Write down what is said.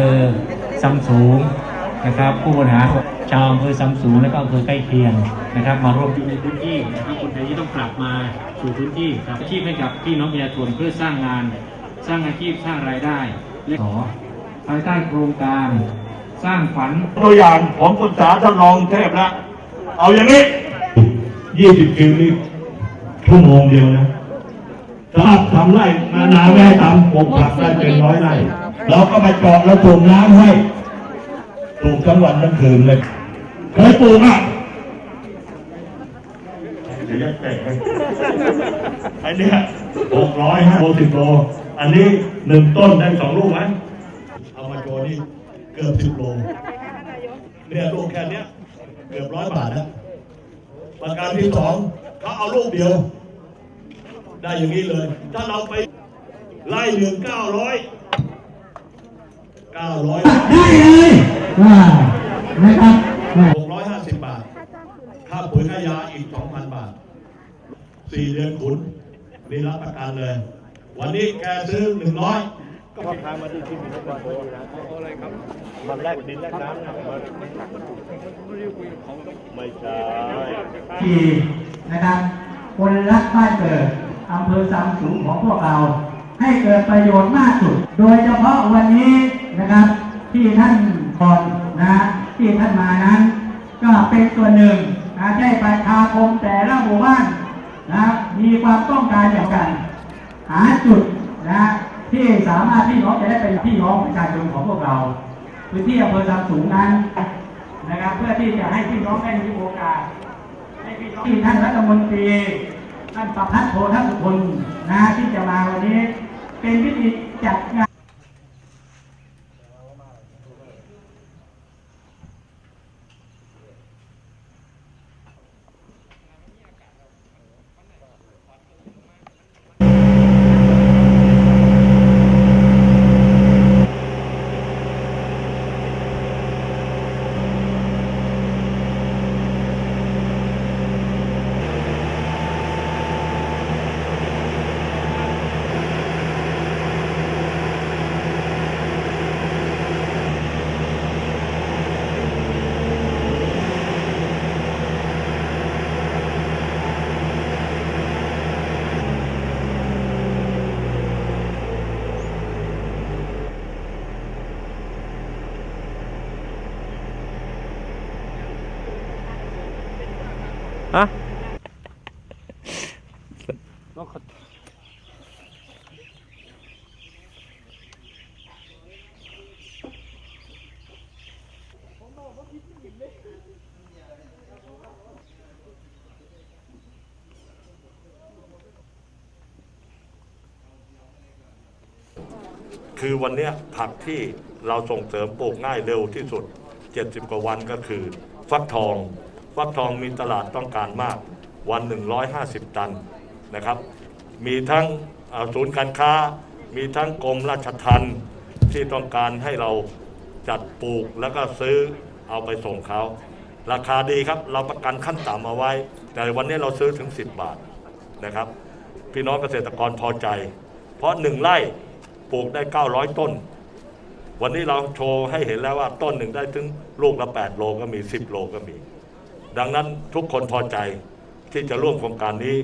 ภอซัมสูงนะครับ ผู้บริหารชาวอำเภอซัมสูงและก็อำเภอใกล้เคียงนะครับ มาร่วมอยู่ในพื้นที่นะครับคนไทยที่ต้องกลับมาสู่พื้นที่ครับอาชีพให้กับพี่น้องประชาชนเพื่อสร้างงาน สร้างอาชีพสร้างรายได้และขอภายใต้โครงการสร้างฝันตัวอย่างของคุณสาท่านรองเทพแล้วเอาอย่างนี้ยี่สิบคิวนี่ชั่วโมงเดียวนะถ้าทำไร่นานาไม่ให้ทำปลูกผักได้เป็นร้อยไร่ เราก็ไปเจาะแล้วส่งน้ำให้ปลูกทั้งวันทั้งคืนเลยเคยปลูกอะเดี๋ยวจะแตกให้อันเนี้ยหกร้อยห้าสิบโล อันนี้หนึ่งต้นได้สองลูกไหมเอามาโชว์นี่เกือบสิบโลเนี่ยลูกแค่เนี้ยเกือบร้อยบาทแล้วประการที่สองเขาเอาลูกเดียว ได้อย่างนี้เลย ถ้าเราไปไล่หนึ่งเก้าร้อย เก้าร้อยได้เลยว่านะครับว่าหกร้อยห้าสิบบาท ค่าปุ๋ยค่ายาอีกสองพันบาทสี่เดือนขุนนี่รับประกันเลย วันนี้แกซื้อหนึ่งร้อยที่นะครับ คนรักบ้านเกิดอำเภอสามสูงของพวกเรา ให้เกิดประโยชน์มากสุด โดยเฉพาะวันนี้ นะครับ ที่ท่านก่อนนะที่ท่านมานั้น ก็เป็นส่วนหนึ่งนะได้ประชาคมแต่ละหมู่บ้านนะมีความต้องการอย่างกัน หาจุดนะที่สามารถพี่น้องจะได้เป็นพี่น้องประชาชนของพวกเราพื้นที่อำเภอสามสูงนั้นนะครับ เพื่อที่จะให้พี่น้องได้มีโอกาสให้พี่น้องที่ท่านรัฐมนตรีท่านประพัฒโพธิสุคนนะที่จะมาวันนี้ เป็นพิธีจัดงาน คือวันนี้ผักที่เราส่งเสริมปลูกง่ายเร็วที่สุด 70 กว่าวันก็คือ ฟักทอง ฟักทองมีตลาดต้องการมากวัน 150 ตันนะครับ มีทั้งศูนย์การค้า มีทั้งกรมราชทัณฑ์ที่ต้องการให้เราจัดปลูกแล้วก็ซื้อเอาไปส่งเขา ราคาดีครับเราประกันขั้นต่ำเอาไว้ แต่วันนี้เราซื้อถึง 10 บาทนะครับ พี่น้องเกษตรกรพอใจ เพราะหนึ่งไร่ปลูกได้ 900 ต้น วันนี้เราโชว์ให้เห็นแล้วว่าต้นหนึ่งได้ถึงลูกละ 8 โลก็มี 10 โลก็มี ดังนั้นทุกคนพอใจที่จะร่วมโครงการนี้